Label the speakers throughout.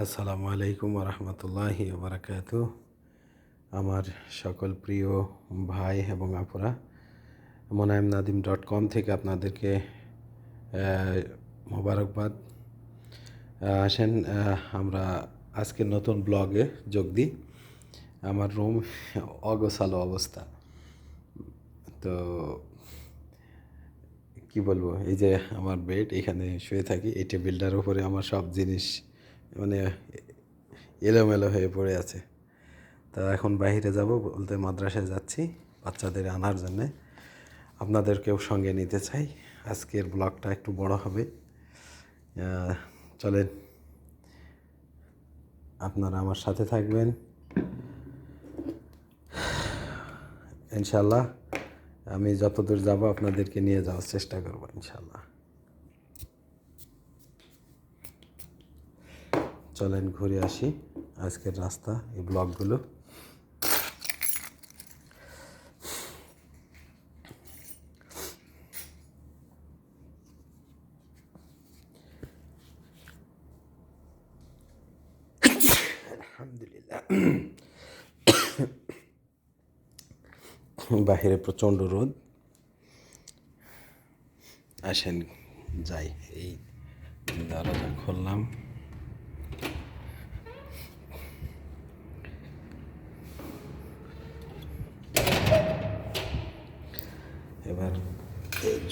Speaker 1: আসসালামু আলাইকুম রহমতুল্লাহি বারাকাত আমার সকল প্রিয় ভাই এবং আপুরা মোনায়েম নাদিম ডট কম থেকে আপনাদেরকে মোবারকবাদ। আসেন আমরা আজকে নতুন ব্লগে যোগ দিই। আমার রুম অগোছালো অবস্থা। তো কি বলব, এই যে আমার বেড এখানে শুয়ে থাকি, এই টেবিলটার উপরে আমার সব জিনিস মানে এলোমেলো হয়ে পড়ে আছে। তা এখন বাইরে যাব বলতে মাদ্রাসায় যাচ্ছি বাচ্চাদের আনার জন্যে। আপনাদেরকেও সঙ্গে নিতে চাই। আজকের ব্লগটা একটু বড় হবে। চলেন। আপনারা আমার সাথে থাকবেন। ইনশাল্লাহ আমি যতদূর যাব আপনাদেরকে নিয়ে যাওয়ার চেষ্টা করব ইনশাল্লাহ চলেন ঘুরে আসি আজকের রাস্তা, এই ব্লকগুলো। বাহিরে প্রচণ্ড রোদ। আসেন, যাই, এই দরজা খুললাম।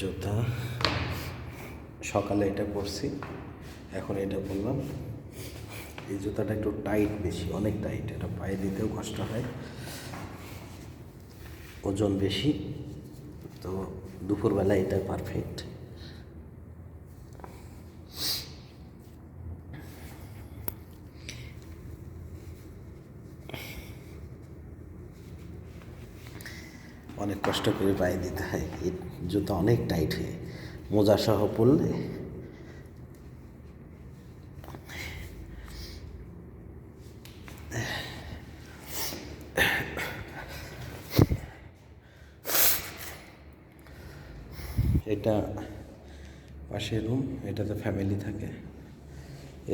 Speaker 1: জুতা সকালে এটা পরছি, এখন এটা পরলাম। এই জুতাটা একটু টাইট বেশি, অনেক টাইট এটা পায়ে দিতেও কষ্ট হয়। ওজন বেশি, তো দুপুরবেলা এটা পারফেক্ট অনেক কষ্ট করে পায়ে দিতে হয়। জুতো অনেক টাইট হয়ে। মোজা সহ পরলে এটা পাশের রুম এটাতে ফ্যামিলি থাকে।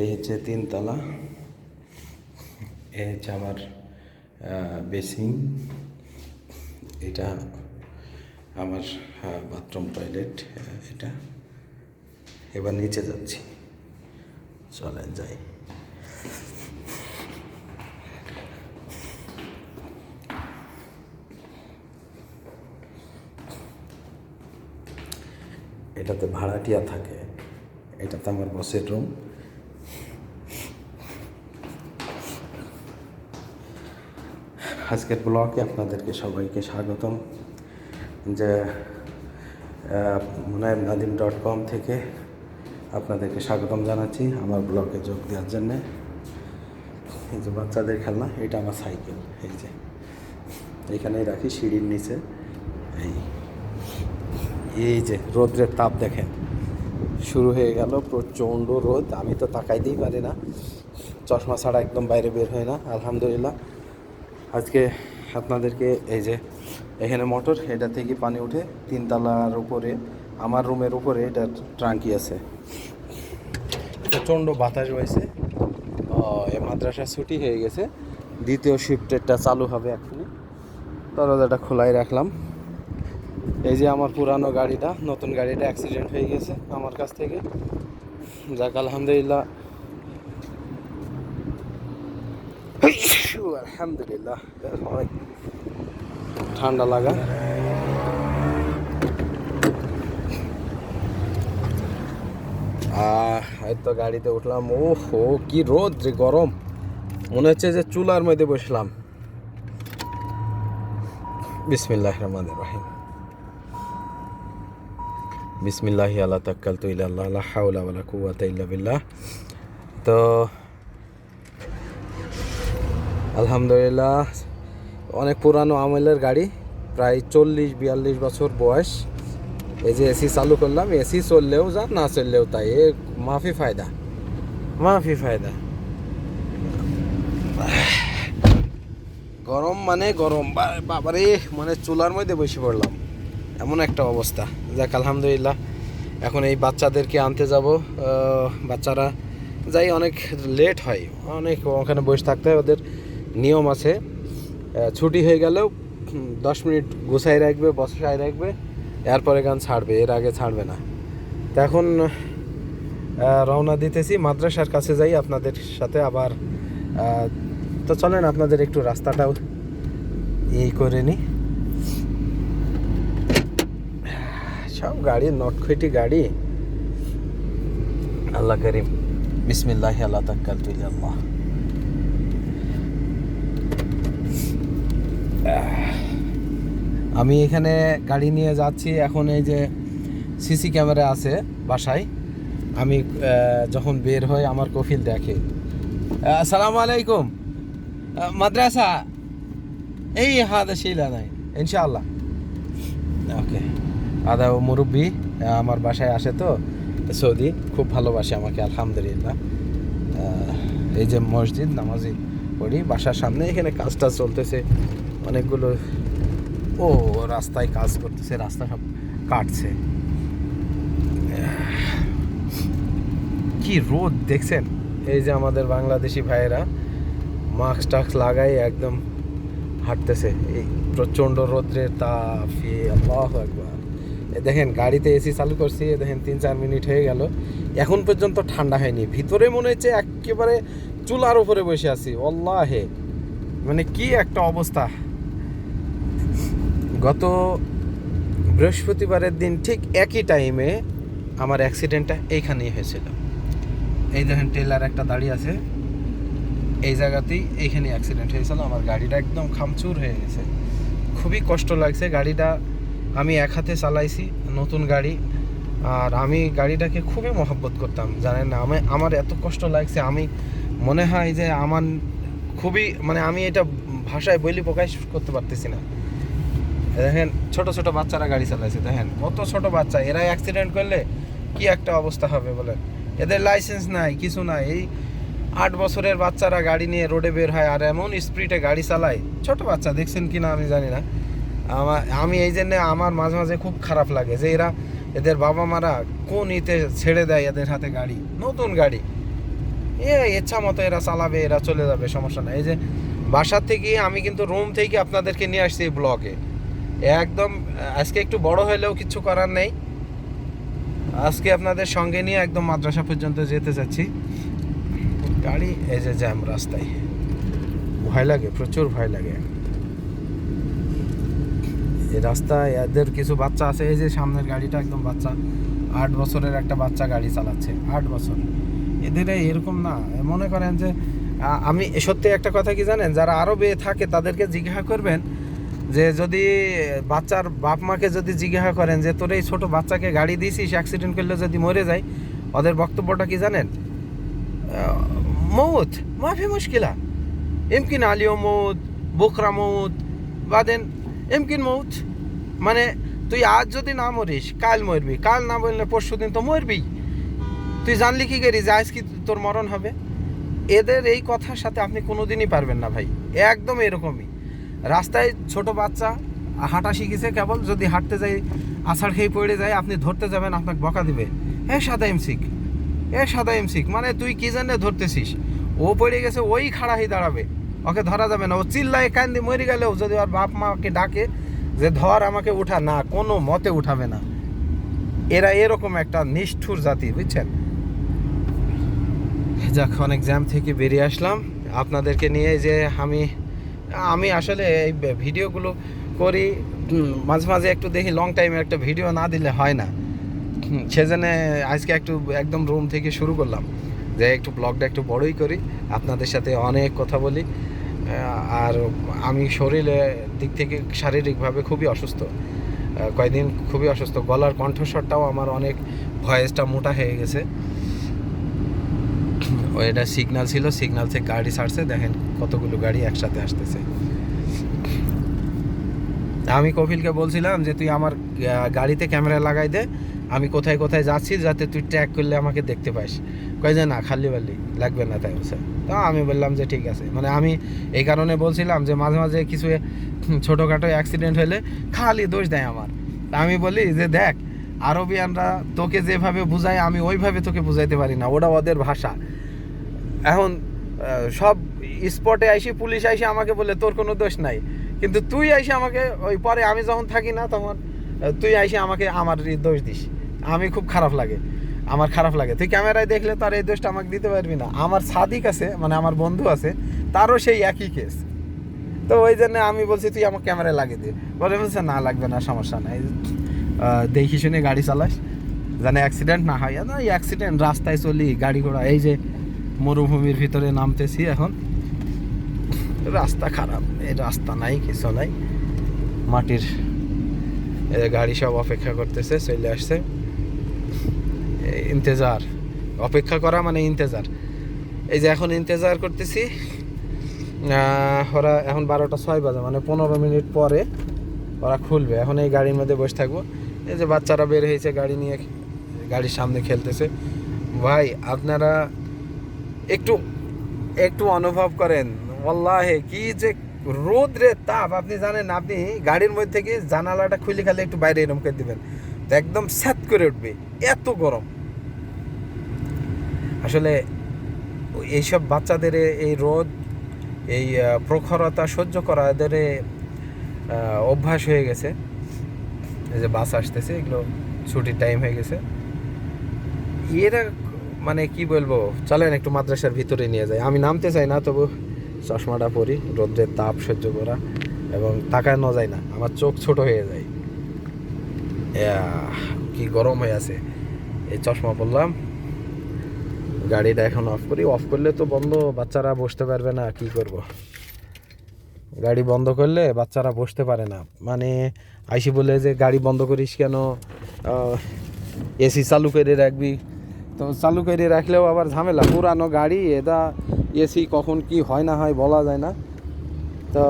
Speaker 1: এই হচ্ছে তিনতলা। এই হচ্ছে আমার বেসিং এটা আমার বাথরুম টয়লেট এটা। এবার নিচে যাচ্ছি। চলেন যাই। এটাতে ভাড়াটিয়া থাকে। এটাতে আমার বসের রুম। আজকের ব্লগে আপনাদেরকে সবাইকে স্বাগতম। যে মুনায়ম নাদিম ডট কম থেকে আপনাদেরকে স্বাগতম জানাচ্ছি আমার ব্লগে যোগ দেওয়ার জন্যে। এই যে বাচ্চাদের খেলনা, এটা আমার সাইকেল, এই যে। এইখানেই রাখি সিঁড়ির নিচে। এই এই যে রোদ্রের তাপ দেখেন। শুরু হয়ে গেল প্রচণ্ড রোদ, আমি তো তাকাইতেই পারি না। চশমা ছাড়া একদম বাইরে বের হয় না, আলহামদুলিল্লাহ। আজকে আপনাদেরকে এই যে এখানে মোটর, এটা থেকে পানি উঠে তিনতলার উপরে, আমার রুমের উপরে এটা ট্রাঙ্কি আছে। প্রচণ্ড বাতাস রয়েছে এই মাদ্রাসা ছুটি হয়ে গেছে। দ্বিতীয় শিফটেরটা চালু হবে এখনই দরজাটা খোলাই রাখলাম। এই যে আমার পুরানো গাড়িটা, নতুন গাড়িটা অ্যাক্সিডেন্ট হয়ে গেছে আমার কাছ থেকে। যাক, আলহামদুলিল্লাহ। আলহামদুলিল্লাহ। ঠান্ডা লাগা। এই তো গাড়িতে উঠলাম। ও হো কি রোদ রে, গরম। মনে হচ্ছে যে চুলার মধ্যে বসলাম। বিসমিল্লাহ রহমান রাহিম। বিসমিল্লাহ আল্লাহ তাক্কাল তো ইল্লাহ লা হাওলা ওয়ালা তো, আলহামদুলিল্লাহ অনেক পুরানো আমলের গাড়ি, প্রায় চল্লিশ, বিয়াল্লিশ বছর বয়স। এই যে এসি চালু করলাম, এসি চললেও যা, না চললেও তাই। এ মাফি ফায়দা মাফি ফায়দা। গরম মানে গরম। বাবারে মানে চুলার মধ্যে বসে পড়লাম। এমন একটা অবস্থা। যাক, আলহামদুলিল্লাহ, এখন এই বাচ্চাদেরকে আনতে যাব। বাচ্চারা যাই অনেক লেট হয়। অনেক ওখানে বসে থাকতে হয়, ওদের নিয়ম আছে। ছুটি হয়ে গেলেও দশ মিনিট গুছাই রাখবে, বসায় রাখবে, এরপরে গান ছাড়বে, এর আগে ছাড়বে না। তো এখন রওনা দিতেছি, মাদ্রাসার কাছে যাই আপনাদের সাথে আবার তো চলেন আপনাদের একটু রাস্তাটাও এই করে নিই সব গাড়ি নটখুইটি গাড়ি। আল্লাহ করিম। বিসমিল্লাহ, আল্লাহ তাক্কাল তুই আল্লাহ আমি এখানে গাড়ি নিয়ে যাচ্ছি। এখন এই যে সিসি ক্যামেরা আছে বাসায়। আমি যখন বের হই আমার কফিল দেখে। আসসালামু আলাইকুম। মাদ্রাসা? এই হাদা শিলা নাই। ইনশাআল্লাহ। ওকে। আদা ও মুরব্বী আমার বাসায় আসে তো। সৌদি, খুব ভালোবাসে আমাকে, আলহামদুলিল্লাহ। এই যে মসজিদ, নামাজি পড়ি, বাসার সামনে এখানে কাজটা চলতেছে। অনেকগুলো ও, রাস্তায় কাজ করতেছে, রাস্তা সব কাটছে। কি রোদ দেখছেন? এই যে আমাদের বাংলাদেশি ভাইয়েরা মাস্ক টাক্স লাগাই একদম হাঁটতেছে। এই প্রচণ্ড তাপ, এ আল্লাহ একবার দেখেন, গাড়িতে এসি চালু করছি, এ দেখেন, তিন চার মিনিট হয়ে গেল। এখন পর্যন্ত ঠান্ডা হয়নি। ভিতরে মনে হচ্ছে একেবারে চুলার উপরে বসে আছি হে মানে কি একটা অবস্থা। গত বৃহস্পতিবারের দিন ঠিক একই টাইমে আমার অ্যাক্সিডেন্টটা এইখানেই হয়েছিল। এই দেখেন টেলার একটা দাঁড়িয়ে আছে। এই জায়গাতেই এইখানে অ্যাক্সিডেন্ট হয়েছিল। আমার গাড়িটা একদম খামচুর হয়ে গেছে। খুবই কষ্ট লাগছে। গাড়িটা আমি এক হাতে চালাইছি, নতুন গাড়ি। আর আমি গাড়িটাকে খুবই মহব্বত করতাম। জানেন না, আমি আমার এত কষ্ট লাগছে। আমি মনে হয় যে আমার খুবই মানে আমি এটা ভাষায় বলি প্রকাশ করতে পারতেছি না। দেখেন, ছোট ছোট বাচ্চারা গাড়ি চালাইছে, দেখেন। কত ছোট বাচ্চা এরা অ্যাক্সিডেন্ট করলে কি একটা অবস্থা হবে বলেন? এদের লাইসেন্স নাই, কিছু নাই। এই আট বছরের বাচ্চারা গাড়ি নিয়ে রোডে বের হয় আর এমন স্পিডে গাড়ি চালায়। ছোট বাচ্চা, দেখছেন কি না আমি জানি না। আমার, আমি এই জন্যে আমার মাঝে মাঝে খুব খারাপ লাগে যে এরা, এদের বাবা মারা কোন ইতে ছেড়ে দেয় এদের হাতে গাড়ি? নতুন গাড়ি। এ, ইচ্ছা মতো এরা চালাবে, এরা চলে যাবে, সমস্যা নাই। এই যে বাসার থেকে আমি কিন্তু রুম থেকে আপনাদেরকে নিয়ে আসছি এই ব্লগে একদম, আজকে একটু বড় হলেও কিছু করার নেই। আজকে আপনাদের সঙ্গে নিয়ে একদম মাদ্রাসা পর্যন্ত যেতে চাচ্ছি গাড়ি, এই যে জ্যাম রাস্তায়। ভয় লাগে, প্রচুর ভয় লাগে। এই রাস্তায় এদের কিছু বাচ্চা আছে, এই যে সামনের গাড়িটা একদম বাচ্চা, আট বছরের একটা বাচ্চা গাড়ি চালাচ্ছে, আট বছর। এদের এরকম না মনে করেন যে আমি সত্যি একটা কথা কি জানেন, যারা আরবে থাকে তাদেরকে জিজ্ঞাসা করবেন যে যদি বাচ্চার বাপ মাকে যদি জিজ্ঞাসা করেন যে, তোর এই ছোট বাচ্চাকে গাড়ি দিয়েছিস অ্যাক্সিডেন্ট করলে যদি মরে যায়, ওদের বক্তব্যটা কি জানেন? মৌত, মাফি মুশকিলা। এমকিন আলিও মৌত বোকরা মৌত বাদেন এমকিন মৌত। মানে তুই আজ যদি না মরিস, কাল মরবি। কাল না বললে পরশু দিন তো মরবি। তুই জানলি কি করি যে, আজ কি তোর মরণ হবে? এদের এই কথার সাথে আপনি কোনোদিনই পারবেন না ভাই। একদম এরকমই। রাস্তায় ছোট বাচ্চা হাঁটা শিখেছে কেবল, যদি হাঁটতে যাই আষাঢ় খেয়ে পড়ে যায়, আপনি ধরতে যাবেন, আপনাকে বকা দিবে। এ সাদা এমসিক, এ সাদা এমসিক মানে তুই কি জানে ধরতেছিস? ও পড়ে গেছে, ওই খাড়া হয়ে দাঁড়াবে। ওকে ধরা যাবে না, ও চিল্লায় কান্দি মরে গেলেও যদি ওর বাপ মাকে ডাকে যে ধর আমাকে উঠা, না, কোনো মতে উঠাবে না। এরা এরকম একটা নিষ্ঠুর জাতি, বুঝছেন? যাক, অনেক জ্যাম থেকে বেরিয়ে আসলাম। আপনাদেরকে নিয়ে যে আমি আমি আসলে এই ভিডিওগুলো করি মাঝে মাঝে একটু দেখি লং টাইমের একটা ভিডিও না দিলে হয় না। সেজন্য আজকে একটু একদম রুম থেকে শুরু করলাম। যে একটু ব্লগটা একটু বড়ই করি, আপনাদের সাথে অনেক কথা বলি। আর আমি শরীরে দিক থেকে শারীরিকভাবে খুবই অসুস্থ। কয়েকদিন খুবই অসুস্থ। গলার কণ্ঠস্বরটাও আমার অনেক ভয়েসটা মোটা হয়ে গেছে। এটা সিগনাল ছিল সিগন্যাল থেকে গাড়ি ছাড়ছে, দেখেন কতগুলো গাড়ি একসাথে আসতেছে। আমি কপিলকে বলছিলাম যে, তুই আমার গাড়িতে ক্যামেরা লাগাই দে, আমি কোথায় কোথায় যাচ্ছি, যাতে তুই ট্র্যাক করলে আমাকে দেখতে পাস। কয় যে, না, খালি বালি, লাগবে না তাই বলছে তো আমি বললাম যে, ঠিক আছে। মানে আমি এই কারণে বলছিলাম যে, মাঝে মাঝে কিছু, ছোটোখাটো অ্যাক্সিডেন্ট হলে খালি দোষ দেয় আমার। আমি বলি যে, দেখ আরবিয়ানরা তোকে যেভাবে বুঝায়, আমি ওইভাবে তোকে বুঝাইতে পারি না। ওটা ওদের ভাষা। এখন সব স্পটে আইসি, পুলিশ আইসি, আমাকে বলে, তোর কোনো দোষ নাই। কিন্তু তুই আইসি আমাকে, ওই পরে আমি যখন থাকি না তখন তুই আইসি আমাকে আমার দোষ দিস। আমি খুব খারাপ লাগে। আমার খারাপ লাগে। তুই ক্যামেরায় দেখলে তার এই দোষটা আমাকে দিতে পারবি না। আমার সাদিক আছে মানে আমার বন্ধু আছে, তারও সেই একই কেস তো ওই জন্য আমি বলছি, তুই আমার ক্যামেরায় লাগিয়ে দে। বলে বলছে, না, লাগবে না, সমস্যা নাই। দেখি শুনে গাড়ি চালাস। যেন অ্যাক্সিডেন্ট না হয়। না, এই অ্যাক্সিডেন্ট রাস্তায় চলি, গাড়ি ঘোড়া, এই যে মরুভূমির ভিতরে নামতেছি এখন। রাস্তা খারাপ, এই রাস্তা নাই, কিছু নাই। মাটির গাড়ি সব অপেক্ষা করতেছে, চলে আসছে। ইন্তেজার, অপেক্ষা করা মানে ইন্তেজার। এই যে এখন ইন্তেজার করতেছি ওরা এখন বারোটা ছয় বাজে মানে পনেরো মিনিট পরে ওরা খুলবে। এখন এই গাড়ির মধ্যে বসে থাকব। এই যে বাচ্চারা বের হয়েছে, গাড়ি নিয়ে গাড়ির সামনে খেলতেছে। ভাই, আপনারা একটু একটু অনুভব করেন। ওল্লাহে কি যে রোদ্রে তাপ। আপনি জানেন, আপনি গাড়ির মধ্যে থেকে জানালাটা খুলে খালি একটু বাইরে এরম করে দেবেন। তো একদম স্যাত করে উঠবে। এত গরম। আসলে এইসব বাচ্চাদের এই রোদ, এই প্রখরতা সহ্য করা এদের অভ্যাস হয়ে গেছে। এই যে বাস আসতেছে, এগুলো ছুটির টাইম হয়ে গেছে। এরা মানে কি বলব, চলেন একটু মাদ্রাসার ভিতরে নিয়ে যাই। আমি নামতে চাই না, তবু চশমাটা পরি, রোদ্রের তাপ সহ্য করা এবং তাকায় তাকানো যায় না, আমার চোখ ছোট হয়ে যায়। কি গরম হয়ে আছে। এই চশমা পরলাম, গাড়িটা এখন অফ করি। অফ করলে তো বন্ধ, বাচ্চারা বসতে পারবে না, কি করব? গাড়ি বন্ধ করলে বাচ্চারা বসতে পারে না। মানে আইসি বলে যে গাড়ি বন্ধ করিস কেন? এসি চালু করে রাখবি। তো চালু করে রাখলেও আবার ঝামেলা। পুরানো গাড়ি, এটা এসি কখন কি হয় না হয় বলা যায় না। তো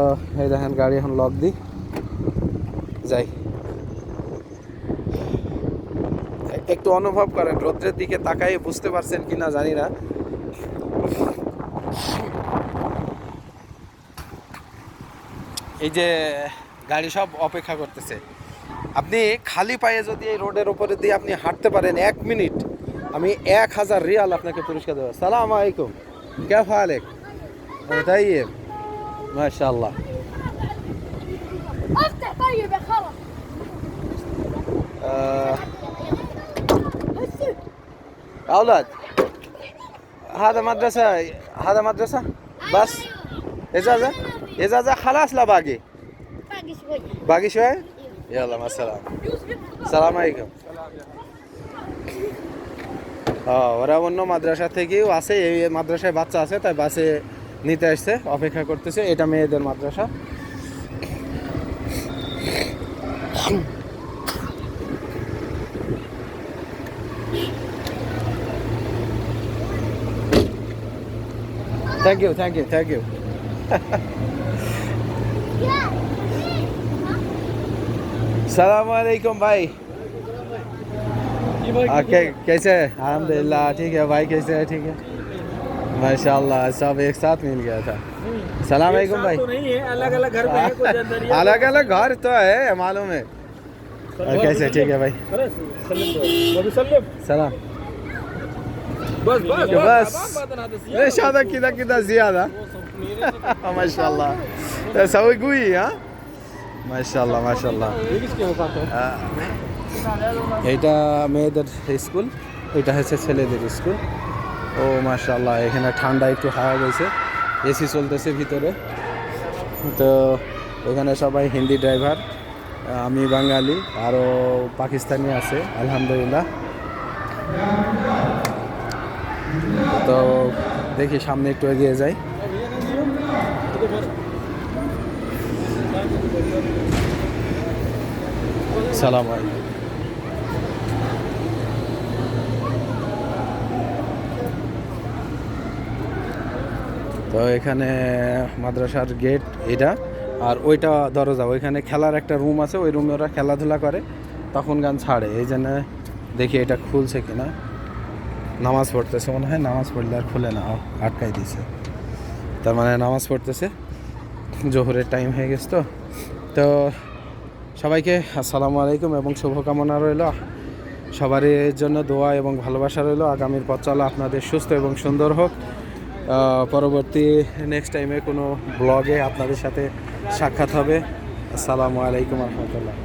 Speaker 1: এই দেখেন গাড়ি এখন লক দিই যাই। একটু অনুভব করেন, রৌদ্রের দিকে তাকাই বুঝতে পারছেন কিনা জানি না। এই যে গাড়ি সব অপেক্ষা করতেছে আপনি খালি পায়ে যদি এই রোডের উপরে দিয়ে আপনি হাঁটতে পারেন এক মিনিট আমি এক হাজার রিয়াল আপনাকে পুরস্কার দেবো সালাম আলাইকুম কে ফালেক তাই মাশাল্লাহ
Speaker 2: افتح طيب يا خرا
Speaker 1: آه، أولاد هذا مدرسة هذا مدرسة بس এজাজা
Speaker 2: এজাজা খালাস
Speaker 1: লা বাগি। বাগি শোয় ইয়ালাম আসসালাম সালাম। আলাইকুম। ওরা অন্য মাদ্রাসা থেকেও আছে, এই মাদ্রাসায় বাচ্চা আছে, তাই বাসে নিতে আসছে, অপেক্ষা করতেছে, এটা মেয়েদের মাদ্রাসা। Thank you thank you thank you सलाम वालेकुम भाई ओके कैसे है? अलहमदिल्ला ठीक है भाई कैसे है? ठीक है। माशाल्लाह सब एक साथ मिल गया था। सलाम वालेकुम भाई।
Speaker 3: तो नहीं है अलग अलग घर पे है
Speaker 1: अलग अलग घर तो है मालूम है। और कैसे ठीक है भाई। सलाम
Speaker 3: बस बस
Speaker 1: बस बस। ज़्यादा किधर किदा ज़्यादा। মাশাল্লাহ سوي قوي এটা মেয়েদের স্কুল এটা হচ্ছে ছেলেদের স্কুল। ও মাশাল্লাহ এখানে ঠান্ডা একটু হাওয়া গেছে এসি চলতেছে ভিতরে। তো, এখানে সবাই হিন্দি ড্রাইভার, আমি বাঙালি, আরও পাকিস্তানি আছে, আলহামদুলিল্লাহ। তো, দেখি সামনে একটু এগিয়ে যাই। সালাম আলাইকুম। তো এখানে মাদ্রাসার গেট এটা, আর ওইটা দরজা, ওইখানে খেলার একটা রুম আছে, ওই রুমে ওরা খেলাধুলা করে, তখন গান ছাড়ে। এই জন্য দেখি এটা খুলছে কিনা। নামাজ পড়তেছে, মনে হয় নামাজ পড়লে আর খুলে না, আটকাই দিয়েছে। তার মানে নামাজ পড়তেছে, জোহরের টাইম হয়ে গেছে তো। তো সবাইকে আসসালামু আলাইকুম এবং শুভকামনা রইল। সবারই জন্য দোয়া এবং ভালোবাসা রইল। আগামীর পথ চলা আপনাদের সুস্থ এবং সুন্দর হোক। পরবর্তী নেক্সট টাইমে কোনো ব্লগে আপনাদের সাথে সাক্ষাৎ হবে। আসসালামু আলাইকুম রহমতুল্লাহ।